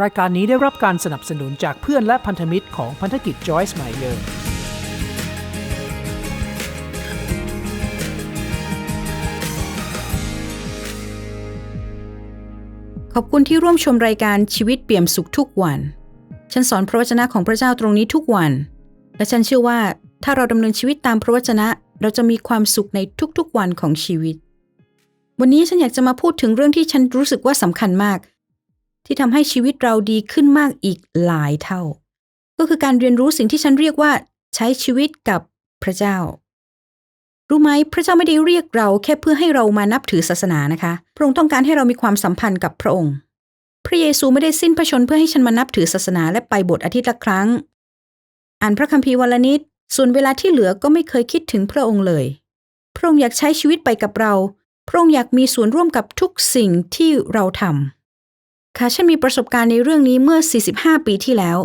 รายการนี้ได้รับการสนับสนุนจากเพื่อนและพันธมิตรของพันธกิจ Joyce Meyer ขอบคุณที่ร่วมชมรายการชีวิตเปี่ยมสุขทุกวัน ฉันสอนพระวจนะของพระเจ้าตรงนี้ทุกวัน และฉันเชื่อว่าถ้าเราดำเนินชีวิตตามพระวจนะ เราจะมีความสุขในทุกๆวันของชีวิต วันนี้ฉันอยากจะมาพูดถึงเรื่องที่ฉันรู้สึกว่าสำคัญมาก ที่ทำให้ชีวิตเราดีขึ้นมากอีกหลายเท่า ก็คือการเรียนรู้สิ่งที่ฉันเรียกว่า ใช้ชีวิตกับพระเจ้า รู้ไหมพระเจ้าไม่ได้เรียกเราแค่เพื่อให้เรามานับถือศาสนานะคะ พระองค์ต้องการให้เรามีความสัมพันธ์กับพระองค์ พระเยซูไม่ได้สิ้นพระชนเพื่อให้ฉันมานับถือศาสนาและไปโบสถ์อาทิตย์ละครั้ง อ่านพระคัมภีร์วันละนิดส่วนเวลาที่เหลือก็ไม่เคยคิดถึงพระองค์เลย พระองค์อยากใช้ชีวิตไปกับเรา พระองค์อยากมีส่วนร่วมกับทุกสิ่งที่เราทำ ค่ะฉันมีประสบการณ์ในเรื่องนี้เมื่อ 45 ปีที่แล้ว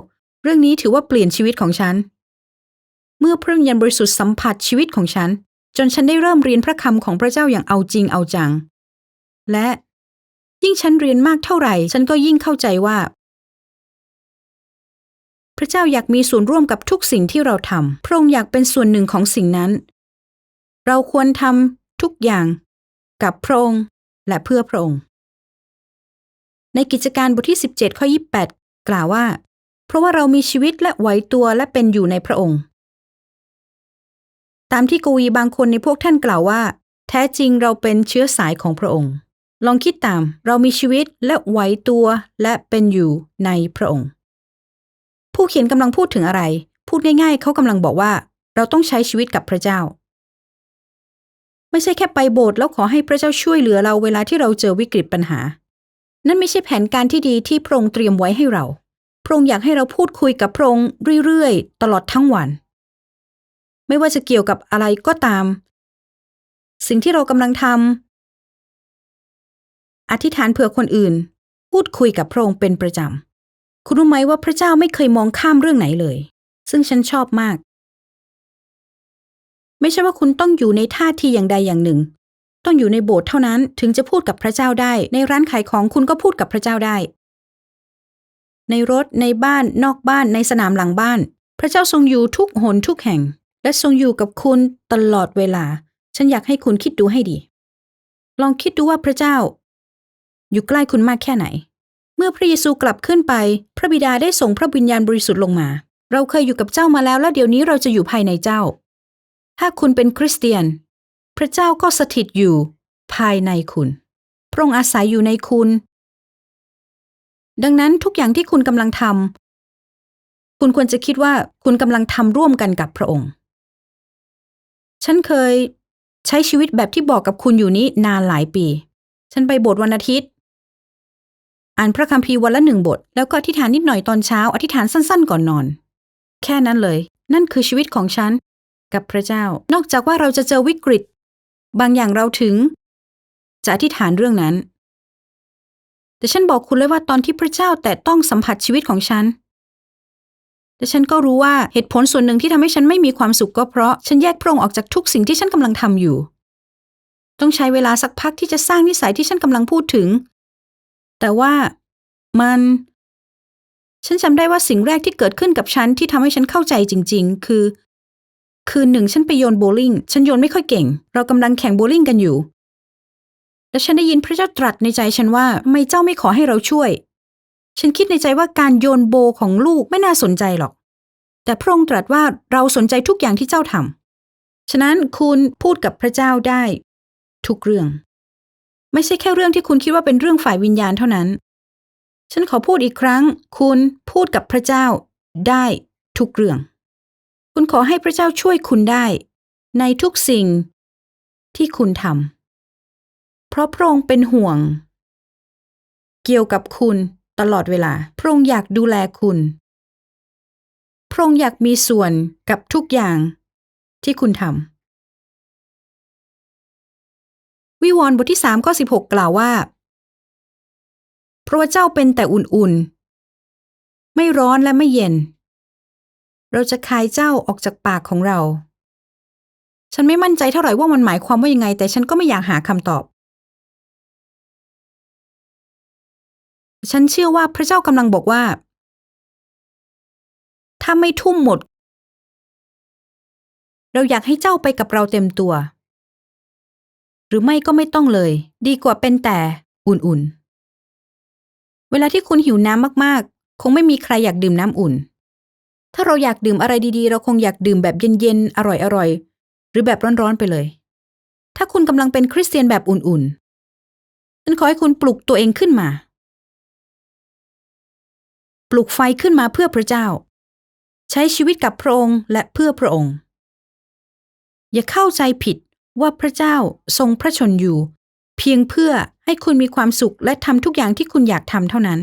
เรื่องนี้ถือว่าเปลี่ยนชีวิตของฉัน เมื่อพระวิญญาณบริสุทธิ์สัมผัสชีวิตของฉัน จนฉันได้เริ่มเรียนพระคำของพระเจ้าอย่างเอาจริงเอาจัง และ ยิ่งฉันเรียนมากเท่าไหร่ ฉันก็ยิ่งเข้าใจว่า พระเจ้าอยากมีส่วนร่วมกับทุกสิ่งที่เราทำพระองค์อยากเป็นส่วนหนึ่งของสิ่งนั้น เราควรทำทุกอย่างกับพระองค์และเพื่อพระองค์ ในกิจการบทที่ 17 ข้อ 28 กล่าวว่า เพราะว่าเรามีชีวิตและไหวตัวและเป็นอยู่ในพระองค์ ตามที่กวีบางคนในพวกท่านกล่าวว่า แท้จริงเราเป็นเชื้อสายของพระองค์ ลองคิดตาม เรามีชีวิตและไหวตัวและเป็นอยู่ในพระองค์ ผู้เขียนกำลังพูดถึงอะไร พูดง่าย ๆ เขากำลังบอกว่า เราต้องใช้ชีวิตกับพระเจ้าไม่ใช่แค่ไปโบสถ์แล้วขอให้พระเจ้าช่วยเหลือเราเวลาที่เราเจอวิกฤตปัญหา นั่นไม่ใช่แผนการที่ดีที่พระองค์เตรียมไว้ให้เรา พระองค์อยากให้เราพูดคุยกับพระองค์เรื่อยๆ ตลอดทั้งวัน ไม่ว่าจะเกี่ยวกับอะไรก็ตาม สิ่งที่เรากำลังทำอธิษฐานเผื่อคนอื่น พูดคุยกับพระองค์เป็นประจำ คุณรู้ไหมว่าพระเจ้าไม่เคยมองข้ามเรื่องไหนเลย ซึ่งฉันชอบมาก ไม่ใช่ว่าคุณต้องอยู่ในท่าทีอย่างใดอย่างหนึ่ง ต้องอยู่ในโบสถ์เท่านั้นถึงจะพูดกับพระเจ้าได้ ในร้านขายของคุณก็พูดกับพระเจ้าได้ ในรถในบ้านนอกบ้านในสนามหลังบ้าน พระเจ้าทรงอยู่ทุกหนทุกแห่ง และทรงอยู่กับคุณตลอดเวลา ฉันอยากให้คุณคิดดูให้ดี ลองคิดดูว่าพระเจ้า อยู่ใกล้คุณมากแค่ไหน เมื่อพระเยซูกลับขึ้นไป พระบิดาได้ส่งพระวิญญาณบริสุทธิ์ลงมา เราเคยอยู่กับเจ้ามาแล้วและเดี๋ยวนี้เราจะอยู่ภายในเจ้า ถ้าคุณเป็นคริสเตียน พระเจ้าก็สถิตอยู่ภายในคุณ พระองค์อาศัยอยู่ในคุณ ดังนั้นทุกอย่างที่คุณกำลังทำคุณควรจะคิดว่าคุณกำลังทำร่วมกันกับพระองค์ ฉันเคยใช้ชีวิตแบบที่บอกกับคุณอยู่นี้นานหลายปี ฉันไปโบสถ์วันอาทิตย์ อ่านพระคัมภีร์วันละหนึ่งบท แล้วก็อธิษฐานนิดหน่อยตอนเช้า อธิษฐานสั้นๆก่อนนอน แค่นั้นเลย นั่นคือชีวิตของฉันกับพระเจ้า นอกจากว่าเราจะเจอวิกฤต บางอย่างเราถึง จะอธิษฐานเรื่องนั้น แต่ฉันบอกคุณเลยว่าตอนที่พระเจ้าแต่ต้องสัมผัสชีวิตของฉันแต่ฉันก็รู้ว่าเหตุผลส่วนหนึ่งที่ทำให้ฉันไม่มีความสุขก็เพราะฉันแยกพระองค์ออกจากทุกสิ่งที่ฉันกำลังทำอยู่ ต้องใช้เวลาสักพักที่จะสร้างนิสัยที่ฉันกำลังพูดถึง แต่ว่ามัน ฉันจำได้ว่าสิ่งแรกที่เกิดขึ้นกับฉันที่ทำให้ฉันเข้าใจจริง ๆ คือ คืนหนึ่งฉันไปโยนโบว์ลิ่ง ฉันโยนไม่ค่อยเก่ง เรากำลังแข่งโบว์ลิ่งกันอยู่ และฉันได้ยินพระเจ้าตรัสในใจฉันว่าไม่เจ้าไม่ขอให้เราช่วย ฉันคิดในใจว่าการโยนโบของลูกไม่น่าสนใจหรอก แต่พระองค์ตรัสว่าเราสนใจทุกอย่างที่เจ้าทำฉะนั้นคุณพูดกับพระเจ้าได้ ทุกเรื่อง ไม่ใช่แค่เรื่องที่คุณคิดว่าเป็นเรื่องฝ่ายวิญญาณเท่านั้น ฉันขอพูดอีกครั้ง คุณพูดกับพระเจ้าได้ทุกเรื่อง คุณขอให้พระเจ้าช่วยคุณได้ ในทุกสิ่งที่คุณทำเพราะพระองค์เป็นห่วง เกี่ยวกับคุณตลอดเวลา พระองค์อยากดูแลคุณ พระองค์อยากมีส่วนกับทุกอย่างที่คุณทำวิวรณ์บทที่3ข้อ16กล่าวว่า พระเจ้าเป็นแต่อุ่นๆ ไม่ร้อนและไม่เย็น เราจะคายเจ้าออกจากปากของเรา ฉันไม่มั่นใจเท่าไหร่ว่ามันหมายความว่ายังไง แต่ฉันก็ไม่อยากหาคำตอบ ฉันเชื่อว่าพระเจ้ากำลังบอกว่า ถ้าไม่ทุ่มหมด เราอยากให้เจ้าไปกับเราเต็มตัว หรือไม่ก็ไม่ต้องเลย ดีกว่าเป็นแต่อุ่นๆ เวลาที่คุณหิวน้ำมากๆ คงไม่มีใครอยากดื่มน้ำอุ่น ถ้าเราอยากดื่มอะไรดีๆ เราคงอยากดื่มแบบเย็นๆ อร่อยๆ หรือแบบร้อนๆไปเลย ถ้าคุณกำลังเป็นคริสเตียนแบบอุ่นๆ ฉันขอให้คุณปลุกตัวเองขึ้นมา ปลุกไฟขึ้นมาเพื่อพระเจ้า ใช้ชีวิตกับพระองค์และเพื่อพระองค์ อย่าเข้าใจผิดว่าพระเจ้าทรงพระชนอยู่ เพียงเพื่อให้คุณมีความสุขและทำทุกอย่างที่คุณอยากทำเท่านั้น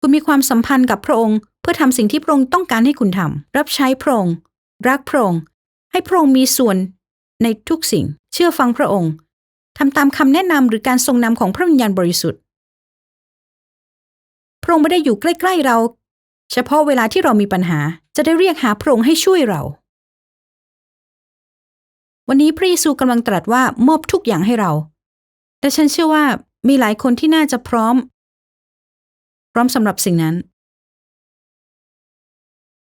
คุณมีความสัมพันธ์กับพระองค์ พื่อทำสิ่งที่พระองค์ต้องการให้คุณทำรับใช้พระองค์รักพระองค์ให้พระองค์มีส่วนในทุกสิ่ง เชื่อฟังพระองค์ทำตามคำแนะนำหรือการทรงนำของพระวิญญาณบริสุทธิ์ พระองค์ไม่ได้อยู่ใกล้ ๆเรา เฉพาะเวลาที่เรามีปัญหาจะได้เรียกหาพระองค์ให้ช่วยเรา วันนี้พระเยซูกำลังตรัสว่ามอบทุกอย่างให้เรา แต่ฉันเชื่อว่ามีหลายคนที่น่าจะพร้อม พร้อมสำหรับสิ่งนั้น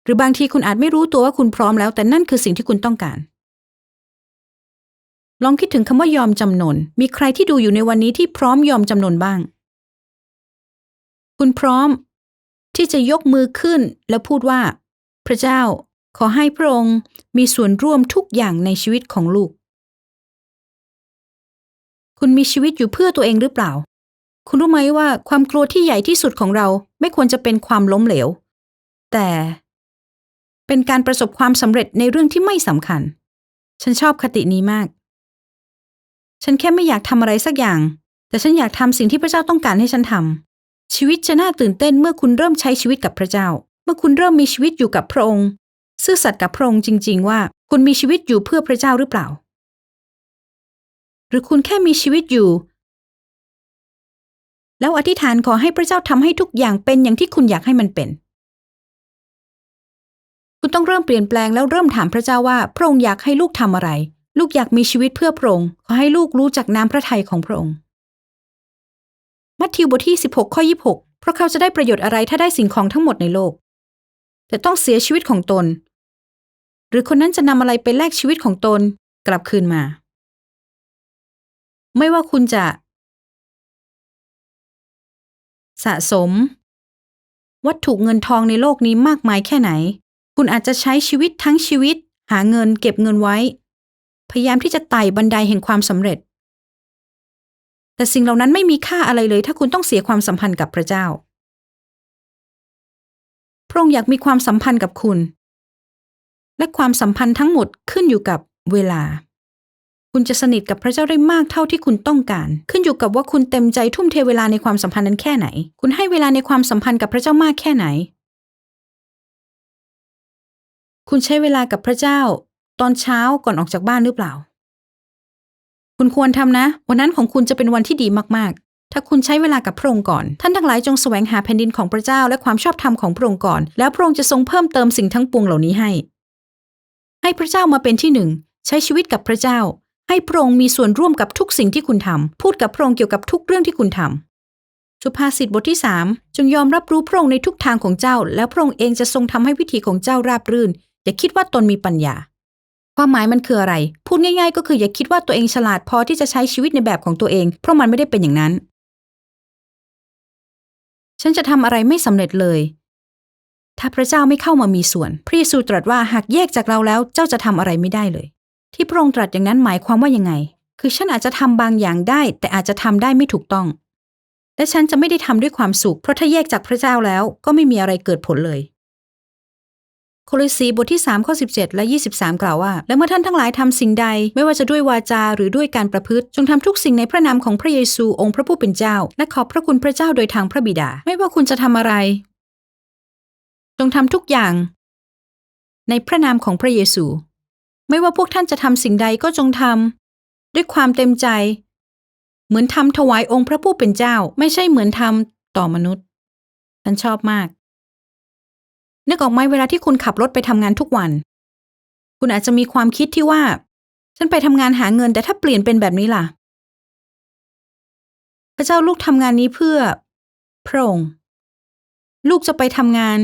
หรือบางทีคุณอาจไม่รู้ตัวว่าคุณพร้อมแล้ว แต่นั่นคือสิ่งที่คุณต้องการ ลองคิดถึงคำว่ายอมจำนน มีใครที่ดูอยู่ในวันนี้ที่พร้อมยอมจำนนบ้าง คุณพร้อม ที่จะยกมือขึ้นแล้วพูดว่า พระเจ้าขอให้พระองค์มีส่วนร่วมทุกอย่างในชีวิตของลูก คุณมีชีวิตอยู่เพื่อตัวเองหรือเปล่า คุณรู้ไหมว่าความกลัวที่ใหญ่ที่สุดของเราไม่ควรจะเป็นความล้มเหลว แต่ เป็นการประสบความสำเร็จในเรื่องที่ไม่สำคัญ ฉันชอบคตินี้มาก ฉันแค่ไม่อยากทำอะไรสักอย่าง แต่ฉันอยากทำสิ่งที่พระเจ้าต้องการให้ฉันทำชีวิตจะน่าตื่นเต้นเมื่อคุณเริ่มใช้ชีวิตกับพระเจ้า เมื่อคุณเริ่มมีชีวิตอยู่กับพระองค์ ซื่อสัตย์กับพระองค์จริง ๆ ว่าคุณมีชีวิตอยู่เพื่อพระเจ้าหรือเปล่า หรือคุณแค่มีชีวิตอยู่ แล้วอธิษฐานขอให้พระเจ้าทำให้ทุกอย่างเป็นอย่างที่คุณอยากให้มันเป็น คุณต้องเริ่มเปลี่ยนแปลงแล้วเริ่มถามพระเจ้าว่าพระองค์อยากให้ลูกทำอะไร ลูกอยากมีชีวิตเพื่อพระองค์ขอให้ลูกรู้จักน้ำพระทัยของพระองค์มัทธิวบทที่16ข้อ26เพราะเขาจะได้ประโยชน์อะไรถ้าได้สิ่งของทั้งหมดในโลก แต่ต้องเสียชีวิตของตน หรือคนนั้นจะนำอะไรไปแลกชีวิตของตนกลับคืนมา ไม่ว่าคุณจะ สะสม วัตถุเงินทองในโลกนี้มากมายแค่ไหน คุณอาจจะใช้ชีวิตทั้งชีวิต หาเงินเก็บเงินไว้ พยายามที่จะไต่บันไดแห่งความสำเร็จ แต่สิ่งเหล่านั้นไม่มีค่าอะไรเลย ถ้าคุณต้องเสียความสัมพันธ์กับพระเจ้า พระองค์อยากมีความสัมพันธ์กับคุณ และความสัมพันธ์ทั้งหมดขึ้นอยู่กับเวลา คุณจะสนิทกับพระเจ้าได้มากเท่าที่คุณต้องการ ขึ้นอยู่กับว่าคุณเต็มใจทุ่มเทเวลาในความสัมพันธ์นั้นแค่ไหน คุณให้เวลาในความสัมพันธ์กับพระเจ้ามากแค่ไหน คุณใช้เวลากับพระเจ้า ตอนเช้าก่อนออกจากบ้านหรือเปล่า คุณควรทำนะ วันนั้นของคุณจะเป็นวันที่ดีมากๆ ถ้าคุณใช้เวลากับพระองค์ก่อน ท่านทั้งหลายจงแสวงหาแผ่นดินของพระเจ้าและความชอบธรรมของพระองค์ก่อน แล้วพระองค์จะทรงเพิ่มเติมสิ่งทั้งปวงเหล่านี้ให้ ให้พระเจ้ามาเป็นที่หนึ่ง ใช้ชีวิตกับพระเจ้า ให้พระองค์มีส่วนร่วมกับทุกสิ่งที่คุณทำพูดกับพระองค์เกี่ยวกับทุกเรื่องที่คุณทำสุภาษิตบทที่ 3 จงยอมรับรู้พระองค์ในทุกทางของเจ้า แล้วพระองค์เองจะทรงทำให้วิธีของเจ้าราบรื่น อย่าคิดว่าตนมีปัญญา ความหมายมันคืออะไร พูดง่าย ๆ ก็คืออย่าคิดว่าตัวเองฉลาดพอที่จะใช้ชีวิตในแบบของตัวเอง เพราะมันไม่ได้เป็นอย่างนั้น ฉันจะทำอะไรไม่สำเร็จเลย ถ้าพระเจ้าไม่เข้ามามีส่วน พระเยซูตรัสว่าหากแยกจากเราแล้วเจ้าจะทำอะไรไม่ได้เลย ที่พระองค์ตรัสอย่างนั้นหมายความว่ายังไง คือฉันอาจจะทำบางอย่างได้ แต่อาจจะทำได้ไม่ถูกต้องและฉันจะไม่ได้ทำด้วยความสุข เพราะถ้าแยกจากพระเจ้าแล้วก็ไม่มีอะไรเกิดผลเลย โคลิสีบทที่3ข้อ17 และ 23 กล่าวว่า และเมื่อท่านทั้งหลายทำสิ่งใด ไม่ว่าจะด้วยวาจาหรือด้วยการประพฤติ จงทำทุกสิ่งในพระนามของพระเยซูองค์พระผู้เป็นเจ้า และขอบพระคุณพระเจ้าโดยทางพระบิดา ไม่ว่าคุณจะทำอะไร จงทำทุกอย่าง ในพระนามของพระเยซู ไม่ว่าพวกท่านจะทำสิ่งใดก็จงทำด้วยความเต็มใจ เหมือนทำถวายองค์พระผู้เป็นเจ้า ไม่ใช่เหมือนทำต่อมนุษย์ฉันชอบมาก นึกออกไหมเวลาที่คุณขับรถไปทำงานทุกวัน คุณอาจจะมีความคิดที่ว่า ฉันไปทำงานหาเงิน แต่ถ้าเปลี่ยนเป็นแบบนี้ล่ะ พระเจ้าลูกทำงานนี้เพื่อพระองค์ลูกจะไปทำงาน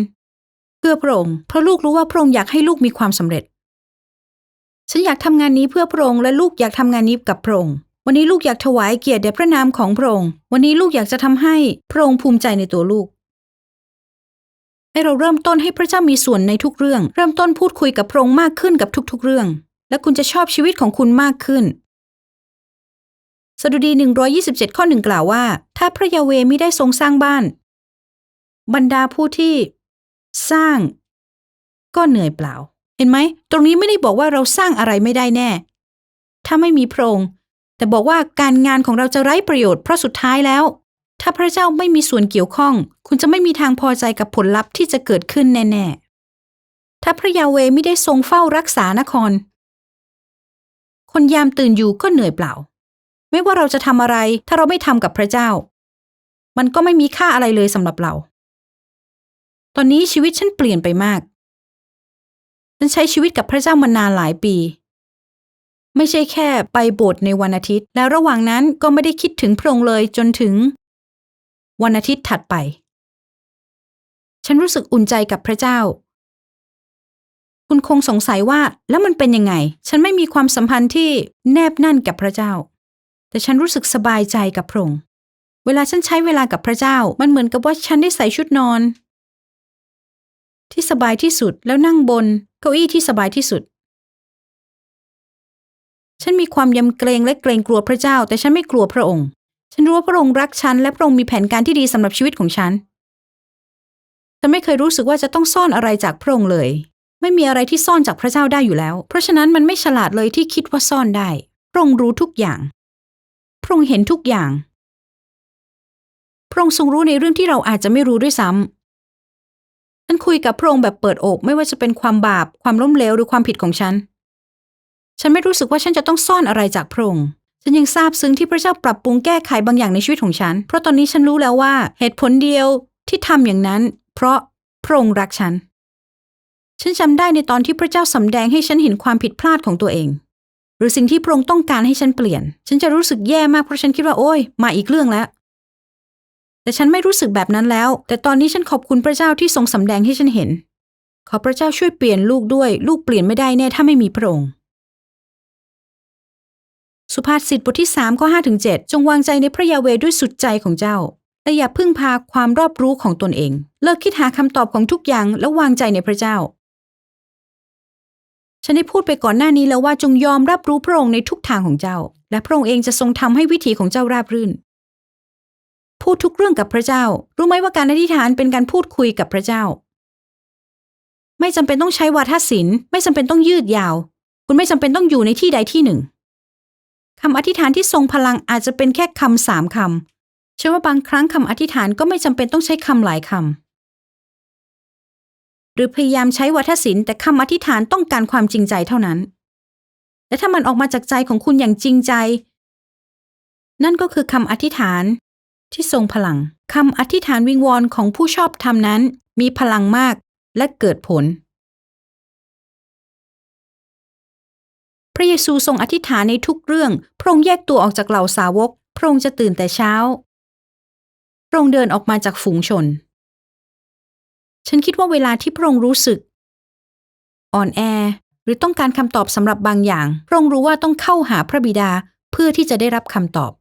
เพื่อพระองค์เพราะลูกรู้ว่าพระองค์อยากให้ลูกมีความสำเร็จ ฉันอยากทำงานนี้เพื่อพระองค์และลูกอยากทำงานนี้กับพระองค์วันนี้ลูกอยากถวายเกียรติแด่พระนามของพระองค์วันนี้ลูกอยากจะทำให้พระองค์ภูมิใจในตัวลูก ให้เราเริ่มต้นให้พระเจ้ามีส่วนในทุกเรื่อง เริ่มต้นพูดคุยกับพระองค์มากขึ้นกับทุกๆเรื่อง และคุณจะชอบชีวิตของคุณมากขึ้น สดุดี 127 ข้อหนึ่งกล่าวว่า ถ้าพระยาเวมิได้ทรงสร้างบ้าน บรรดาผู้ที่สร้าง ก็เหนื่อยเปล่า เห็นไหม ตรงนี้ไม่ได้บอกว่าเราสร้างอะไรไม่ได้แน่ ถ้าไม่มีพระองค์แต่บอกว่าการงานของเราจะไร้ประโยชน์เพราะสุดท้ายแล้ว ถ้าพระเจ้าไม่มีส่วนเกี่ยวข้อง คุณจะไม่มีทางพอใจกับผลลัพธ์ที่จะเกิดขึ้นแน่ๆ ถ้าพระยาเวไม่ได้ทรงเฝ้ารักษานคร คนยามตื่นอยู่ก็เหนื่อยเปล่า ไม่ว่าเราจะทำอะไร ถ้าเราไม่ทำกับพระเจ้า มันก็ไม่มีค่าอะไรเลยสำหรับเรา ตอนนี้ชีวิตฉันเปลี่ยนไปมาก ฉันใช้ชีวิตกับพระเจ้ามานานหลายปีไม่ใช่แค่ไปโบสถ์ในวันอาทิตย์ แล้วระหว่างนั้นก็ไม่ได้คิดถึงพระองค์เลยจนถึง วันอาทิตย์ถัดไป ฉันรู้สึกอุ่นใจกับพระเจ้า คุณคงสงสัยว่าแล้วมันเป็นยังไง ฉันไม่มีความสัมพันธ์ที่แนบแน่นกับพระเจ้า แต่ฉันรู้สึกสบายใจกับพระองค์เวลาฉันใช้เวลากับพระเจ้า มันเหมือนกับว่าฉันได้ใส่ชุดนอน ที่สบายที่สุดแล้วนั่งบน เก้าอี้ที่สบายที่สุด ฉันมีความยำเกรงและเกรงกลัวพระเจ้า แต่ฉันไม่กลัวพระองค์ ฉันรู้ว่าพระองค์รักฉันและพระองค์มีแผนการที่ดีสำหรับชีวิตของฉัน ฉันไม่เคยรู้สึกว่าจะต้องซ่อนอะไรจากพระองค์เลย ไม่มีอะไรที่ซ่อนจากพระเจ้าได้อยู่แล้ว เพราะฉะนั้นมันไม่ฉลาดเลยที่คิดว่าซ่อนได้ พระองค์รู้ทุกอย่าง พระองค์เห็นทุกอย่าง พระองค์ทรงรู้ในเรื่องที่เราอาจจะไม่รู้ด้วยซ้ำฉันคุยกับพระองค์แบบเปิดอกไม่ว่าจะเป็นความบาป ความล้มเหลวหรือความผิดของฉัน ฉันไม่รู้สึกว่าฉันจะต้องซ่อนอะไรจากพระองค์ ฉันยังซาบซึ้งที่พระเจ้าปรับปรุงแก้ไขบางอย่างในชีวิตของฉัน เพราะตอนนี้ฉันรู้แล้วว่าเหตุผลเดียวที่ทำอย่างนั้น เพราะพระองค์รักฉัน ฉันจำได้ในตอนที่พระเจ้าสำแดงให้ฉันเห็นความผิดพลาดของตัวเอง หรือสิ่งที่พระองค์ต้องการให้ฉันเปลี่ยน ฉันจะรู้สึกแย่มากเพราะฉันคิดว่าโอ้ยมาอีกเรื่องแล้ว แต่ฉันไม่รู้สึกแบบนั้นแล้ว แต่ตอนนี้ฉันขอบคุณพระเจ้าที่ทรงสำแดงให้ฉันเห็น ขอพระเจ้าช่วยเปลี่ยนลูกด้วย ลูกเปลี่ยนไม่ได้แน่ถ้าไม่มีพระองค์ สุภาษิตบทที่3ข้อ5ถึง7จงวางใจในพระยาเวด้วยสุดใจของเจ้าและอย่าพึ่งพาความรอบรู้ของตนเอง เลิกคิดหาคำตอบของทุกอย่างแล้ววางใจในพระเจ้า ฉันได้พูดไปก่อนหน้านี้แล้วว่าจงยอมรับรู้พระองค์ในทุกทางของเจ้า และพระองค์เองจะทรงทำให้วิถีของเจ้าราบรื่น พูดทุกเรื่องกับพระเจ้า รู้ไหมว่าการอธิษฐานเป็นการพูดคุยกับพระเจ้า ไม่จำเป็นต้องใช้วาทศิลป์ไม่จำเป็นต้องยืดยาว คุณไม่จำเป็นต้องอยู่ในที่ใดที่หนึ่ง คำอธิษฐานที่ทรงพลังอาจจะเป็นแค่คำสามคำเชื่อว่าบางครั้งคำอธิษฐานก็ไม่จำเป็นต้องใช้คำหลายคำหรือพยายามใช้วาทศิลป์แต่คำอธิษฐานต้องการความจริงใจเท่านั้น และถ้ามันออกมาจากใจของคุณอย่างจริงใจ นั่นก็คือคำอธิษฐานที่ทรงพลังคำอธิษฐานวิงวอนของผู้ชอบธรรมนั้น มีพลังมากและเกิดผล ระเยซูทรงอธิษฐานในทุกเรื่อง พระองค์แยกตัวออกจากเหล่าสาวก พระองค์จะตื่นแต่เช้า พระองค์เดินออกมาจากฝูงชน ฉันคิดว่าเวลาที่พระองค์รู้สึก อ่อนแอ หรือต้องการคำตอบสำหรับบางอย่าง พระองค์รู้ว่าต้องเข้าหาพระบิดาเพื่อที่จะได้รับคำตอบ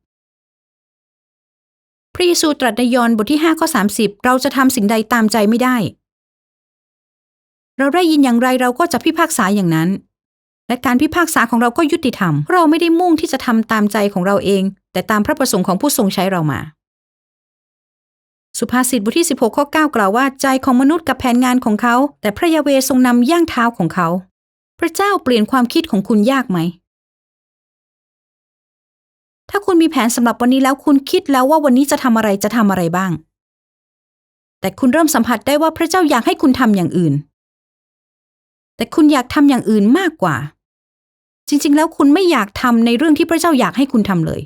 พระเยซูตรัสในยอห์นบทที่5ข้อ30 เราจะทำสิ่งใดตามใจไม่ได้ เราได้ยินอย่างไรเราก็จะพิพากษาอย่างนั้น และการพิพากษาของเราก็ยุติธรรมเราะเราไม่ได้มุ่งที่จะทำตามใจของเราเอง แต่ตามพระประสงค์ของผู้ทรงใช้เรามา สุภาษิตบทที่ 16 ข้อ 9 กล่าวว่าใจของมนุษย์กับแผนงานของเขา แต่พระยาเวทรงนำย่างเท้าของเขา พระเจ้าเปลี่ยนความคิดของคุณยากไหม ถ้าคุณมีแผนสำหรับวันนี้แล้วคุณคิดแล้วว่าวันนี้จะทำอะไรจะทำอะไรบ้าง แต่คุณเริ่มสัมผัสได้ว่าพระเจ้าอยากให้คุณทำอย่างอื่น แต่คุณอยากทำอย่างอื่นมากกว่า จริง ๆ แล้วคุณไม่อยากทำในเรื่องที่พระเจ้าอยากให้คุณทำเลย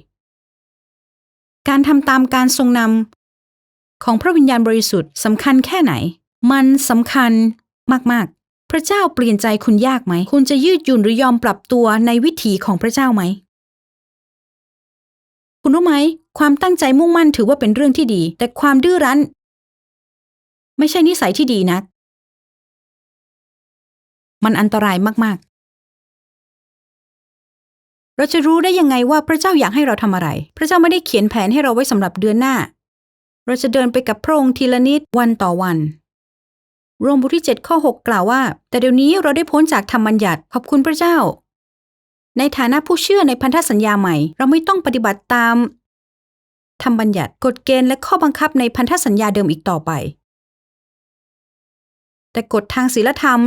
การทำตามการทรงนำของพระวิญญาณบริสุทธิ์สำคัญแค่ไหน มันสำคัญมากๆ พระเจ้าเปลี่ยนใจคุณยากไหม คุณจะยืดหยุ่นหรือยอมปรับตัวในวิถีของพระเจ้าไหม คุณรู้ไหม ความตั้งใจมุ่งมั่นถือว่าเป็นเรื่องที่ดี แต่ความดื้อรั้น ไม่ใช่นิสัยที่ดีนักมันอันตรายมากๆ เราจะรู้ได้ยังไงว่าพระเจ้าอยากให้เราทำอะไร พระเจ้าไม่ได้เขียนแผนให้เราไว้สำหรับเดือนหน้า เราจะเดินไปกับพระองค์ทีละนิดวันต่อวันโรมบทที่7ข้อ6กล่าวว่า แต่เดี๋ยวนี้เราได้พ้นจากธรรมบัญญัติขอบคุณพระเจ้า ในฐานะผู้เชื่อในพันธสัญญาใหม่ เราไม่ต้องปฏิบัติตามธรรมบัญญัติกฎเกณฑ์และข้อบังคับในพันธสัญญาเดิมอีกต่อไป แต่กฎทางศีลธรรม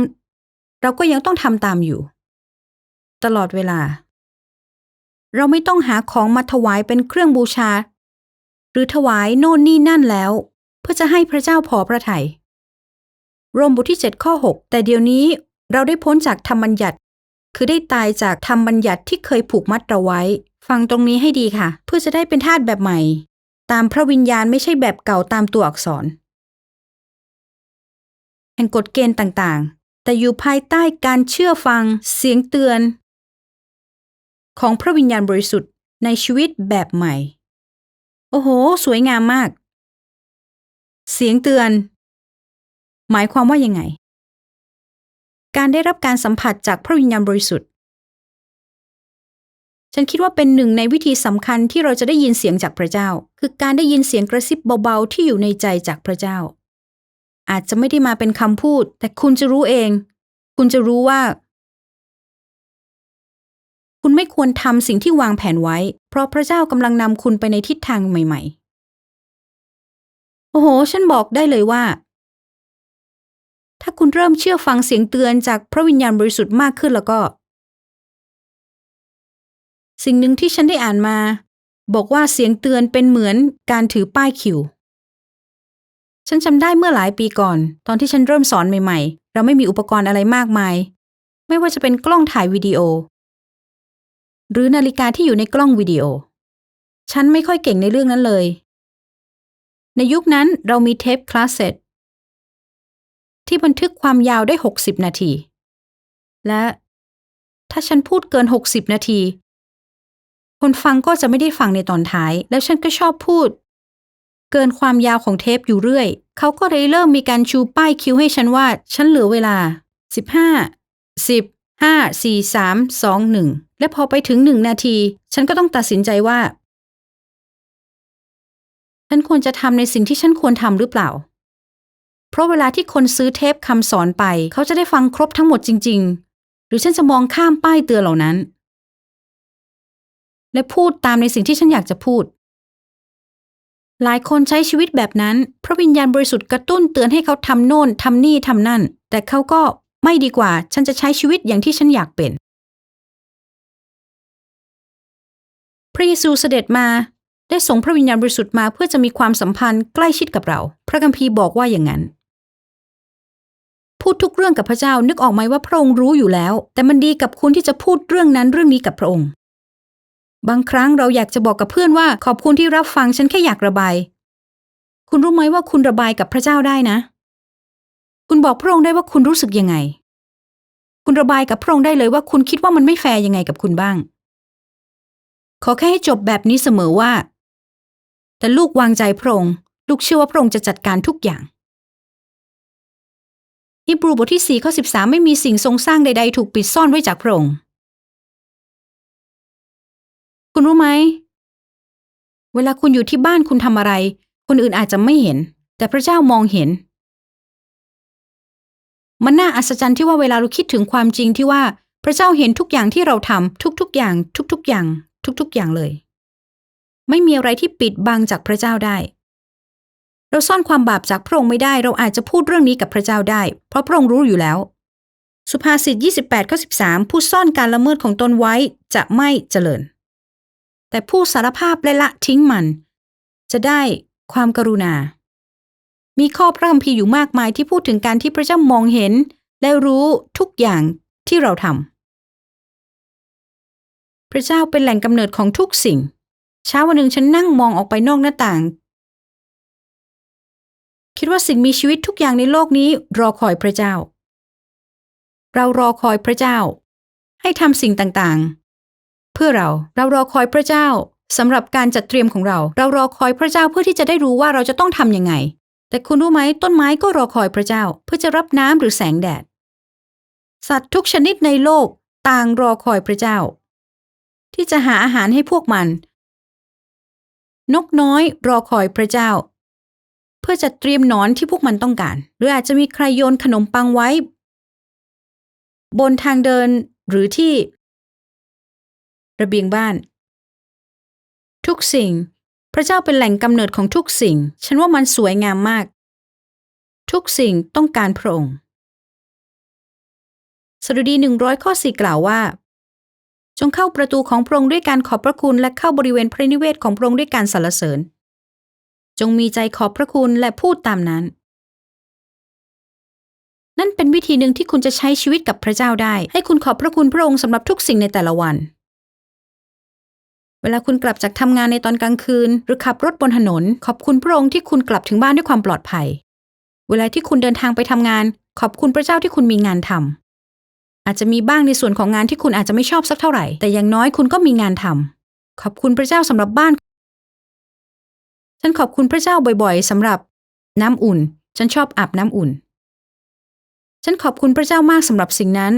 เราก็ยังต้องทำตามอยู่ ตลอดเวลา เราไม่ต้องหาของมาถวายเป็นเครื่องบูชา หรือถวายโน่นนี่นั่นแล้ว เพื่อจะให้พระเจ้าพอพระทยัยโรมบทที่ 7 ข้อ 6 แต่เดี๋ยวนี้เราได้พ้นจากธรรมบัญญัติ คือได้ตายจากธรรมบัญญัติที่เคยผูกมัดเราไว้ ฟังตรงนี้ให้ดีค่ะ เพื่อจะได้เป็นทาสแบบใหม่ ตามพระวิญญาณไม่ใช่แบบเก่าตามตัวอักษรแห่งกฎเกณฑ์ต่างๆ แต่อยู่ภายใต้การเชื่อฟัง เสียงเตือน ของพระวิญญาณบริสุทธิ์ในชีวิตแบบใหม่ โอ้โห สวยงามมาก เสียงเตือน หมายความว่ายังไง การได้รับการสัมผัสจากพระวิญญาณบริสุทธิ์ ฉันคิดว่าเป็นหนึ่งในวิธีสำคัญที่เราจะได้ยินเสียงจากพระเจ้า คือการได้ยินเสียงกระซิบเบาๆที่อยู่ในใจจากพระเจ้า อาจจะไม่ได้มาเป็นคำพูด แต่คุณจะรู้เอง คุณจะรู้ว่า คุณไม่ควรทำสิ่งที่วางแผนไว้ เพราะพระเจ้ากำลังนำคุณไปในทิศทางใหม่ๆ โอ้โห ฉันบอกได้เลยว่า ถ้าคุณเริ่มเชื่อฟังเสียงเตือนจากพระวิญญาณบริสุทธิ์มากขึ้นแล้วก็ สิ่งหนึ่งที่ฉันได้อ่านมา บอกว่าเสียงเตือนเป็นเหมือนการถือป้ายคิว ฉันจำได้เมื่อหลายปีก่อน ตอนที่ฉันเริ่มสอนใหม่ๆ เราไม่มีอุปกรณ์อะไรมากมาย ไม่ว่าจะเป็นกล้องถ่ายวิดีโอ หรือนาฬิกาที่อยู่ในกล้องวิดีโอ ฉันไม่ค่อยเก่งในเรื่องนั้นเลย ในยุคนั้นเรามีเทปคลาสเซตที่บันทึกความยาวได้ 60 นาที และถ้าฉันพูดเกิน 60 นาที คนฟังก็จะไม่ได้ฟังในตอนท้าย แล้วฉันก็ชอบพูด เกินความยาวของเทปอยู่เรื่อย เขาก็เลยเริ่มมีการชูป้ายคิวให้ฉันว่า ฉันเหลือเวลา 15 10 5 4 3 2 1 และพอไปถึง1นาที ฉันก็ต้องตัดสินใจว่า ฉันควรจะทำในสิ่งที่ฉันควรทำหรือเปล่า เพราะเวลาที่คนซื้อเทปคำสอนไป เขาจะได้ฟังครบทั้งหมดจริง ๆ หรือฉันจะมองข้ามป้ายเตือนเหล่านั้น และพูดตามในสิ่งที่ฉันอยากจะพูด หลายคนใช้ชีวิตแบบนั้น พระวิญญาณบริสุทธิ์กระตุ้นเตือนให้เขาทำโน่นทำนี่ทำนั่น แต่เขาก็ไม่ดีกว่า ฉันจะใช้ชีวิตอย่างที่ฉันอยากเป็น พระเยซูเสด็จมาได้ส่งพระวิญญาณบริสุทธิ์มาเพื่อจะมีความสัมพันธ์ใกล้ชิดกับเรา พระคัมภีร์บอกว่าอย่างนั้น พูดทุกเรื่องกับพระเจ้านึกออกไหมว่าพระองค์รู้อยู่แล้ว แต่มันดีกับคุณที่จะพูดเรื่องนั้นเรื่องนี้กับพระองค์ บางครั้งเราอยากจะบอกกับเพื่อนว่าขอบคุณที่รับฟังฉันแค่อยากระบาย คุณรู้ไหมว่าคุณระบายกับพระเจ้าได้นะ คุณบอกพระองค์ได้ว่าคุณรู้สึกยังไง คุณระบายกับพระองค์ได้เลยว่าคุณคิดว่ามันไม่แฟร์ยังไงกับคุณบ้าง ขอแค่ให้จบแบบนี้เสมอว่า แต่ลูกวางใจพระองค์ลูกเชื่อว่าพระองค์จะจัดการทุกอย่างฮิบรูบทที่4ข้อ13 ไม่มีสิ่งทรงสร้างใด ๆ ถูกปิดซ่อนไว้จากพระองค์ คุณรู้ไหม เวลาคุณอยู่ที่บ้านคุณทำอะไร คนอื่นอาจจะไม่เห็น แต่พระเจ้ามองเห็น มันน่าอัศจรรย์ที่ว่าเวลาเราคิดถึงความจริงที่ว่าพระเจ้าเห็นทุกอย่างที่เราทำทุกๆอย่าง ทุก ๆอย่าง ทุกๆ อย่างเลย ไม่มีอะไรที่ปิดบังจากพระเจ้าได้ เราซ่อนความบาปจากพระองค์ไม่ได้ เราอาจจะพูดเรื่องนี้กับพระเจ้าได้ เพราะพระองค์รู้อยู่แล้ว สุภาษิต 28ข้อ13 ผู้ซ่อนการละเมิดของตนไว้จะไม่เจริญ แต่ผู้สารภาพและละทิ้งมัน จะได้ความกรุณา มีข้อพระคัมภีร์อยู่มากมายที่พูดถึงการที่พระเจ้ามองเห็น และรู้ทุกอย่างที่เราทำ พระเจ้าเป็นแหล่งกำเนิดของทุกสิ่ง เช้าวันหนึ่งฉันนั่งมองออกไปนอกหน้าต่าง คิดว่าสิ่งมีชีวิตทุกอย่างในโลกนี้รอคอยพระเจ้า เรารอคอยพระเจ้า ให้ทำสิ่งต่างๆ เพื่อเราเรารอคอยพระเจ้าสำหรับการจัดเตรียมของเรา เรารอคอยพระเจ้าเพื่อที่จะได้รู้ว่าเราจะต้องทำยังไง แต่คุณรู้ไหมต้นไม้ก็รอคอยพระเจ้า เพื่อจะรับน้ำหรือแสงแดด สัตว์ทุกชนิดในโลกต่างรอคอยพระเจ้า ที่จะหาอาหารให้พวกมัน นกน้อยรอคอยพระเจ้า เพื่อจะเตรียมหนอนที่พวกมันต้องการ หรืออาจจะมีใครโยนขนมปังไว้ บนทางเดินหรือที่ ระเบียงบ้าน ทุกสิ่ง พระเจ้าเป็นแหล่งกำเนิดของทุกสิ่ง ฉันว่ามันสวยงามมาก ทุกสิ่งต้องการพระองค์สดุดีหนึ่งร้อยข้อสี่กล่าวว่า จงเข้าประตูของพระองค์ด้วยการขอบพระคุณและเข้าบริเวณพระนิเวศของพระองค์ด้วยการสรรเสริญ จงมีใจขอบพระคุณและพูดตามนั้น นั่นเป็นวิธีหนึ่งที่คุณจะใช้ชีวิตกับพระเจ้าได้ ให้คุณขอบพระคุณพระองค์สำหรับทุกสิ่งในแต่ละวัน เวลาคุณกลับจากทำงานในตอนกลางคืน หรือขับรถบนถนน ขอบคุณพระองค์ที่คุณกลับถึงบ้านด้วยความปลอดภัย เวลาที่คุณเดินทางไปทำงาน ขอบคุณพระเจ้าที่คุณมีงานทำ อาจจะมีบ้างในส่วนของงานที่คุณอาจจะไม่ชอบสักเท่าไหร่ แต่อย่างน้อยคุณก็มีงานทำขอบคุณพระเจ้าสำหรับบ้าน ฉันขอบคุณพระเจ้าบ่อยๆสำหรับน้ำอุ่น ฉันชอบอาบน้ำอุ่น ฉันขอบคุณพระเจ้ามากสำหรับสิ่งนั้น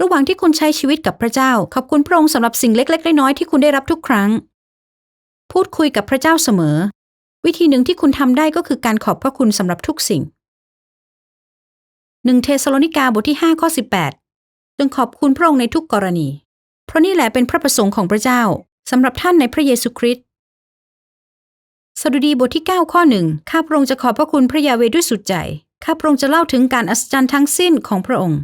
ระหว่างที่คุณใช้ชีวิตกับพระเจ้า ขอบคุณพระองค์สำหรับสิ่งเล็กๆน้อยๆที่คุณได้รับทุกครั้ง พูดคุยกับพระเจ้าเสมอ วิธีหนึ่งที่คุณทำได้ก็คือการขอบพระคุณสำหรับทุกสิ่ง หนึ่งเทสโลนิกาบทที่5ข้อ18 จงขอบคุณพระองค์ในทุกกรณี เพราะนี่แหละเป็นพระประสงค์ของพระเจ้าสำหรับท่านในพระเยซูคริสต์สดุดีบทที่ 9 ข้อหนึ่งข้าพระองค์จะขอบพระคุณพระยาเวด้วยสุดใจ ข้าพระองค์จะเล่าถึงการอัศจรรย์ทั้งสิ้นของพระองค์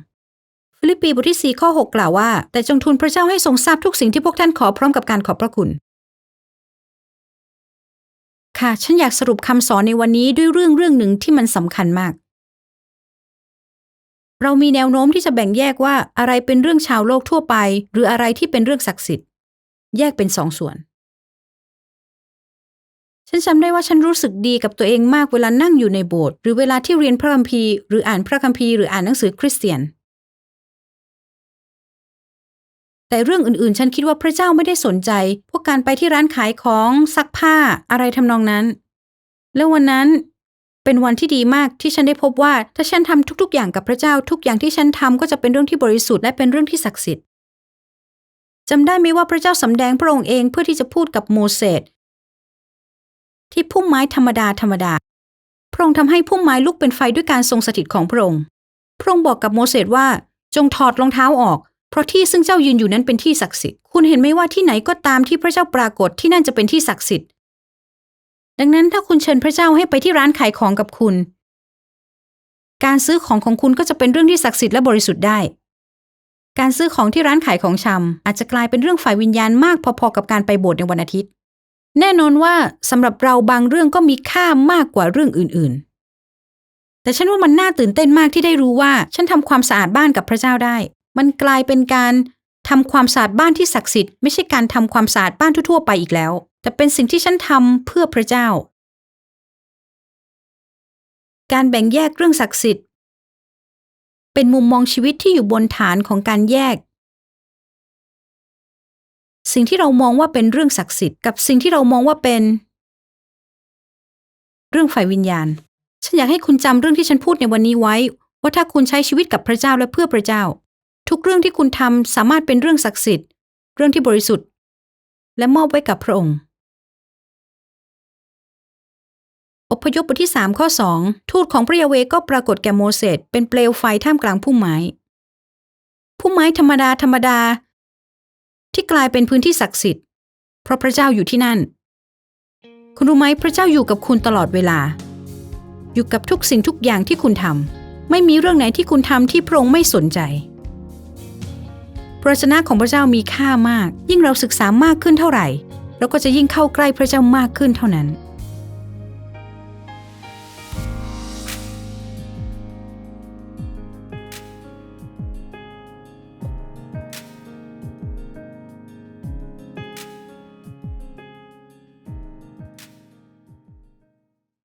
ฟิลิปปีบทที่ 4 ข้อ 6 กล่าวว่า แต่จงทูลพระเจ้าให้ทรงทราบทุกสิ่งที่พวกท่านขอพร้อมกับการขอบพระคุณ ค่ะ ฉันอยากสรุปคำสอนในวันนี้ด้วยเรื่องเรื่องหนึ่งที่มันสำคัญมาก เรามีแนวโน้มที่จะแบ่งแยกว่าอะไรเป็นเรื่องชาวโลกทั่วไป หรืออะไรที่เป็นเรื่องศักดิ์สิทธิ์ แยกเป็นสองส่วน ฉันจำได้ว่าฉันรู้สึกดีกับตัวเองมากเวลานั่งอยู่ในโบสถ์หรือเวลาที่เรียนพระคัมภีร์หรืออ่านพระคัมภีร์หรืออ่านหนังสือคริสเตียน แต่เรื่องอื่นๆ ฉันคิดว่าพระเจ้าไม่ได้สนใจ พวกการไปที่ร้านขายของซักผ้าอะไรทำนองนั้น แล้ววันนั้น เป็นวันที่ดีมากที่ฉันได้พบว่า ถ้าฉันทำทุก ๆ อย่างกับพระเจ้าทุกอย่างที่ฉันทำก็จะเป็นเรื่องที่บริสุทธิ์และเป็นเรื่องที่ศักดิ์สิทธิ์จำได้ไหมว่าพระเจ้าสำแดงพระองค์เองเพื่อที่จะพูดกับโมเสสที่พุ่มไม้ธรรมดาธรรมดา พระองค์ทำให้พุ่มไม้ลุกเป็นไฟด้วยการทรงสถิตของพระองค์ พระองค์บอกกับโมเสสว่าจงถอดรองเท้าออก เพราะที่ซึ่งเจ้ายืนอยู่นั้นเป็นที่ศักดิ์สิทธิ์ คุณเห็นไหมว่าที่ไหนก็ตามที่พระเจ้าปรากฏที่นั่นจะเป็นที่ศักดิ์สิทธิ์ ดังนั้นถ้าคุณเชิญพระเจ้าให้ไปที่ร้านขายของกับคุณ การซื้อของของคุณก็จะเป็นเรื่องที่ศักดิ์สิทธิ์และบริสุทธิ์ได้ การซื้อของที่ร้านขายของชำอาจจะกลายเป็นเรื่องฝ่ายวิญญาณมากพอๆกับการไปโบสถ์ในวันอาทิตย์ แน่นอนว่าสำหรับเราบางเรื่องก็มีค่ามากกว่าเรื่องอื่น ๆ แต่ฉันว่ามันน่าตื่นเต้นมากที่ได้รู้ว่า ฉันทำความสะอาดบ้านกับพระเจ้าได้ มันกลายเป็นการ ทำความสะอาดบ้านที่ศักดิ์สิทธิ์ไม่ใช่การทำความสะอาดบ้านทั่วๆไปอีกแล้ว แต่เป็นสิ่งที่ฉันทำเพื่อพระเจ้า การแบ่งแยกเรื่องศักดิ์สิทธิ์ เป็นมุมมองชีวิตที่อยู่บนฐานของการแยก สิ่งที่เรามองว่าเป็นเรื่องศักดิ์สิทธิ์กับสิ่งที่เรามองว่าเป็น เรื่องฝ่ายวิญญาณ ฉันอยากให้คุณจำเรื่องที่ฉันพูดในวันนี้ไว้ ว่าถ้าคุณใช้ชีวิตกับพระเจ้าและเพื่อพระเจ้า ทุกเรื่องที่คุณทำสามารถเป็นเรื่องศักดิ์สิทธิ์ เรื่องที่บริสุทธิ์ และมอบไว้กับพระองค์ อพยพบทที่ 3 ข้อ 2 ทูตของพระยาเวก็ปรากฏแก่โมเสสเป็นเปลวไฟท่ามกลางพุ่มไม้พุ่มไม้ธรรมดาธรรมดา ที่กลายเป็นพื้นที่ศักดิ์สิทธิ์ เพราะพระเจ้าอยู่ที่นั่น คุณรู้ไหมพระเจ้าอยู่กับคุณตลอดเวลา อยู่กับทุกสิ่งทุกอย่างที่คุณทำไม่มีเรื่องไหนที่คุณทำที่พระองค์ไม่สนใจ พระชนะของพระเจ้ามีค่ามาก ยิ่งเราศึกษามากขึ้นเท่าไหร่ เราก็จะยิ่งเข้าใกล้พระเจ้ามากขึ้นเท่านั้น